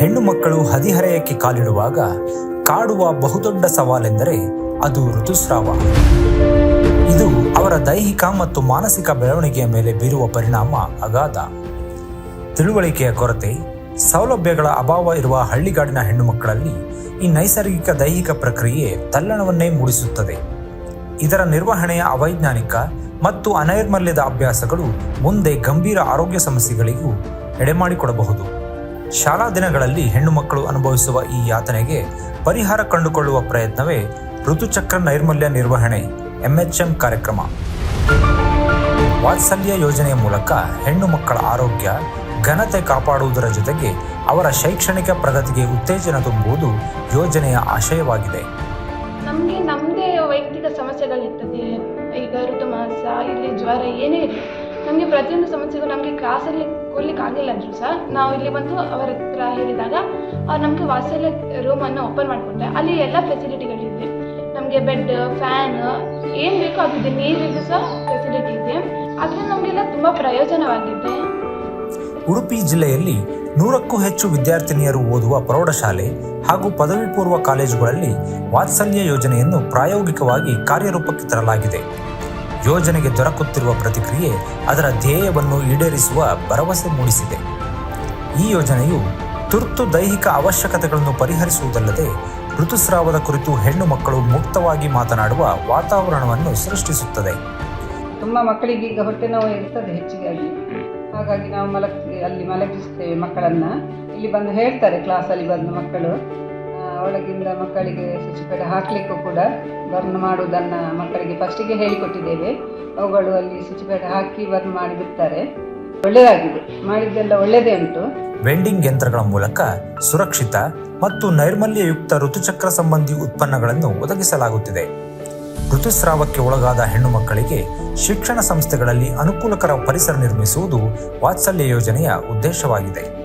ಹೆಣ್ಣು ಮಕ್ಕಳು ಹದಿಹರೆಯಕ್ಕೆ ಕಾಲಿಡುವಾಗ ಕಾಡುವ ಬಹುದೊಡ್ಡ ಸವಾಲೆಂದರೆ ಅದು ಋತುಸ್ರಾವ. ಇದು ಅವರ ದೈಹಿಕ ಮತ್ತು ಮಾನಸಿಕ ಬೆಳವಣಿಗೆಯ ಮೇಲೆ ಬೀರುವ ಪರಿಣಾಮ, ಅಗಾಧ. ತಿಳುವಳಿಕೆಯ ಕೊರತೆ, ಸೌಲಭ್ಯಗಳ ಅಭಾವ ಇರುವ ಹಳ್ಳಿಗಾಡಿನ ಹೆಣ್ಣು ಮಕ್ಕಳಲ್ಲಿ ಈ ನೈಸರ್ಗಿಕ ದೈಹಿಕ ಪ್ರಕ್ರಿಯೆ ತಲ್ಲಣವನ್ನೇ ಮೂಡಿಸುತ್ತದೆ. ಇದರ ನಿರ್ವಹಣೆಯ ಅವೈಜ್ಞಾನಿಕ ಮತ್ತು ಅನೈರ್ಮಲ್ಯದ ಅಭ್ಯಾಸಗಳು ಮುಂದೆ ಗಂಭೀರ ಆರೋಗ್ಯ ಸಮಸ್ಯೆಗಳಿಗೂ ಎಡೆಮಾಡಿಕೊಡಬಹುದು. ಶಾಲಾ ದಿನಗಳಲ್ಲಿ ಹೆಣ್ಣು ಮಕ್ಕಳು ಅನುಭವಿಸುವ ಈ ಯಾತನೆಗೆ ಪರಿಹಾರ ಕಂಡುಕೊಳ್ಳುವ ಪ್ರಯತ್ನವೇ ಋತುಚಕ್ರ ನೈರ್ಮಲ್ಯ ನಿರ್ವಹಣೆ, ಎಂಎಚ್ಎಂ ಕಾರ್ಯಕ್ರಮ. ವಾತ್ಸಲ್ಯ ಯೋಜನೆಯ ಮೂಲಕ ಹೆಣ್ಣು ಮಕ್ಕಳ ಆರೋಗ್ಯ, ಘನತೆ ಕಾಪಾಡುವುದರ ಜೊತೆಗೆ ಅವರ ಶೈಕ್ಷಣಿಕ ಪ್ರಗತಿಗೆ ಉತ್ತೇಜನ ತುಂಬುವುದು ಯೋಜನೆಯ ಆಶಯವಾಗಿದೆ. ನಮಗೆ ನಮ್ಮದೇ ವೈಯಕ್ತಿಕ ಸಮಸ್ಯೆಗಳಿರ್ತದೆ. ಈಗ ಋತುಮಾಸ, ಇಲ್ಲಿ ಜ್ವರ, ಏನೇ ನಮಗೆ ಪ್ರತಿಯೊಂದು ಸಮಸ್ಯೆಗೂ ನಮಗೆ ಕ್ಲಾಸಲ್ಲಿ ಕೂರ್ಲಿಕ್ಕೆ ಆಗಿಲ್ಲ ಅಂದರು ಸಹ ನಾವು ಇಲ್ಲಿ ಬಂದು ಅವರ ಹತ್ರ ಹೇಳಿದಾಗ ಅವ್ರು ನಮಗೆ ವಾತ್ಸಲ್ಯ ರೂಮನ್ನು ಓಪನ್ ಮಾಡಿಕೊಂಡ್ರೆ ಅಲ್ಲಿ ಎಲ್ಲ ಫೆಸಿಲಿಟಿಗಳಿವೆ ನಮಗೆ ಬೆಡ್ ಫ್ಯಾನ್ ಏನು ಬೇಕೋ ಅದಿದೆ ನೀರಿಗೂ ಸಹ ಫೆಸಿಲಿಟಿ ಇದೆ. ಅದರಿಂದ ನಮಗೆಲ್ಲ ತುಂಬ ಪ್ರಯೋಜನವಾಗಿದೆ. ಉಡುಪಿ ಜಿಲ್ಲೆಯಲ್ಲಿ ನೂರಕ್ಕೂ ಹೆಚ್ಚು ವಿದ್ಯಾರ್ಥಿನಿಯರು ಓದುವ ಪ್ರೌಢಶಾಲೆ ಹಾಗೂ ಪದವಿ ಪೂರ್ವ ಕಾಲೇಜುಗಳಲ್ಲಿ ವಾತ್ಸಲ್ಯ ಯೋಜನೆಯನ್ನು ಪ್ರಾಯೋಗಿಕವಾಗಿ ಕಾರ್ಯರೂಪಕ್ಕೆ ತರಲಾಗಿದೆ. ಯೋಜನೆಗೆ ದೊರಕುತ್ತಿರುವ ಪ್ರತಿಕ್ರಿಯೆ ಅದರ ಧ್ಯೇಯವನ್ನು ಈಡೇರಿಸುವ ಭರವಸೆ ಮೂಡಿಸಿದೆ. ಈ ಯೋಜನೆಯು ತುರ್ತು ದೈಹಿಕ ಅವಶ್ಯಕತೆಗಳನ್ನು ಪರಿಹರಿಸುವುದಲ್ಲದೆ ಋತುಸ್ರಾವದ ಕುರಿತು ಹೆಣ್ಣು ಮಕ್ಕಳು ಮುಕ್ತವಾಗಿ ಮಾತನಾಡುವ ವಾತಾವರಣವನ್ನು ಸೃಷ್ಟಿಸುತ್ತದೆ. ತುಂಬ ಮಕ್ಕಳಿಗೆ ಈಗ ಹೊಟ್ಟೆ ನೋವು ಇರ್ತದೆ ಹೆಚ್ಚಿಗಾಗಿ. ಹಾಗಾಗಿ ನಾವು ಮಲಗ್ತೀವಿ ಅಲ್ಲಿ ಮಲಗಿಸ್ತೇವೆ ಮಕ್ಕಳನ್ನು. ಇಲ್ಲಿ ಬಂದು ಹೇಳ್ತಾರೆ ಕ್ಲಾಸಲ್ಲಿ ಬಂದು ಮಕ್ಕಳು. ಒಳಗಿಂದ ಮಕ್ಕಳಿಗೆ ಕಡೆ ಹಾಕಲಿಕ್ಕೂ ಕೂಡ ಬರ್ನ್ ಮಾಡುವುದನ್ನು ಮಕ್ಕಳಿಗೆ ಫಸ್ಟಿಗೆ ಹೇಳಿಕೊಟ್ಟಿದ್ದೇವೆ. ಅವುಗಳು ಅಲ್ಲಿ ಕಡೆ ಹಾಕಿ ಬರ್ನ್ ಮಾಡಿ ಬಿಡ್ತಾರೆ. ಒಳ್ಳೆಯದಾಗಿದೆ ಮಾಡಿದ್ದೆಲ್ಲ ಒಳ್ಳೆಯದೇ ಉಂಟು. ವೆಂಡಿಂಗ್ ಯಂತ್ರಗಳ ಮೂಲಕ ಸುರಕ್ಷಿತ ಮತ್ತು ನೈರ್ಮಲ್ಯಯುಕ್ತ ಋತುಚಕ್ರ ಸಂಬಂಧಿ ಉತ್ಪನ್ನಗಳನ್ನು ಒದಗಿಸಲಾಗುತ್ತಿದೆ. ಋತುಸ್ರಾವಕ್ಕೆ ಒಳಗಾದ ಹೆಣ್ಣು ಮಕ್ಕಳಿಗೆ ಶಿಕ್ಷಣ ಸಂಸ್ಥೆಗಳಲ್ಲಿ ಅನುಕೂಲಕರ ಪರಿಸರ ನಿರ್ಮಿಸುವುದು ವಾತ್ಸಲ್ಯ ಯೋಜನೆಯ ಉದ್ದೇಶವಾಗಿದೆ.